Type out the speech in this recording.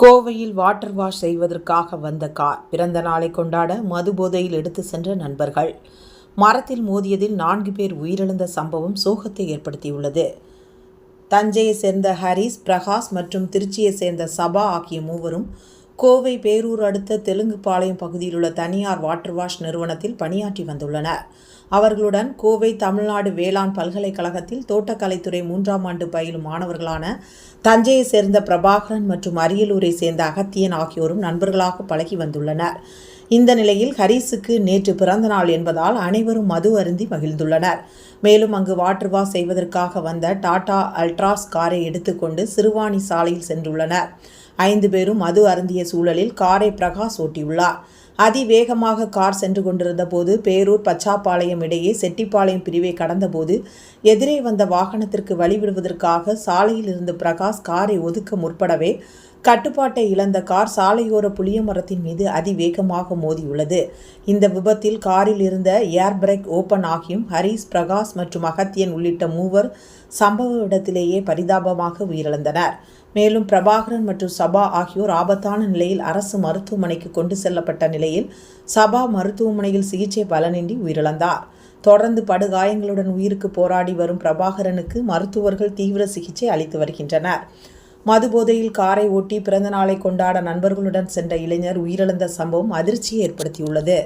கோவையில் water wash செய்வதற்காக வந்த கார் பிறந்த நாளை கொண்டாட மது போதையில் எடுத்து சென்ற நண்பர்கள். மரத்தில் மோதியதில் நான்கு பேர் உயிரிழந்த சம்பவம் சோகத்தை ஏற்படுத்தியுள்ளது. தஞ்சையை சேர்ந்த ஹரிஸ் பிரகாஷ் மற்றும் திருச்சியை சேர்ந்த சபா ஆகிய மூவரும் கோவை பேரூர் அடுத்த தெலுங்குபாளையம் பகுதியில் உள்ள தனியார் வாட்டர் வாஷ் நிறுவனத்தில் பணியாற்றி வந்துள்ளனர். அவர்களுடன் கோவை தமிழ்நாடு வேளாண் பல்கலைக்கழகத்தில் தோட்டக்கலைத்துறை மூன்றாம் ஆண்டு பயிலும் மாணவர்களான தஞ்சையை சேர்ந்த பிரபாகரன் மற்றும் அரியலூரை சேர்ந்த அகத்தியன் ஆகியோரும் நண்பர்களாக பழகி வந்துள்ளனர். இந்த நிலையில் ஹரிஸுக்கு நேற்று பிறந்த நாள் என்பதால் அனைவரும் மது அருந்தி மகிழ்ந்துள்ளனர். மேலும் அங்கு வாட்டர் வாஷ் செய்வதற்காக வந்த டாடா அல்ட்ராஸ் காரை எடுத்துக்கொண்டு சிறுவாணி சாலையில் சென்றுள்ளனர். ஐந்து பேரும் மது அருந்திய சூழலில் காரை பிரகாஷ் ஓட்டியுள்ளார். அதிவேகமாக கார் சென்று கொண்டிருந்த போது பேரூர் பச்சாப்பாளையம் இடையே செட்டிப்பாளையம் பிரிவை கடந்தபோது எதிரே வந்த வாகனத்திற்கு வழிவிடுவதற்காக சாலையில் இருந்து பிரகாஷ் காரை ஒதுக்க முற்படவே கட்டுப்பாட்டை இழந்த கார் சாலையோர புளிய மரத்தின் மீது அதிவேகமாக மோதியுள்ளது. இந்த விபத்தில் காரில் இருந்த ஏர் பிரேக் ஓபன் ஆகியும் ஹரீஸ் பிரகாஷ் மற்றும் அகத்தியன் உள்ளிட்ட மூவர் சம்பவ இடத்திலேயே பரிதாபமாக உயிரிழந்தனர். மேலும் பிரபாகரன் மற்றும் சபா ஆகியோர் ஆபத்தான நிலையில் அரசு மருத்துவமனைக்கு கொண்டு செல்லப்பட்ட நிலை நிலையில் சபா மருத்துவமனையில் சிகிச்சை பலனின்றி உயிரிழந்தார். தொடர்ந்து படுகாயங்களுடன் உயிருக்கு போராடி வரும் பிரபாகரனுக்கு மருத்துவர்கள் தீவிர சிகிச்சை அளித்து வருகின்றனர். மதுபோதையில் காரை ஓட்டி பிறந்த நாளை கொண்டாட நண்பர்களுடன் சென்ற இளைஞர் உயிரிழந்த சம்பவம் அதிர்ச்சியை ஏற்படுத்தியுள்ளது.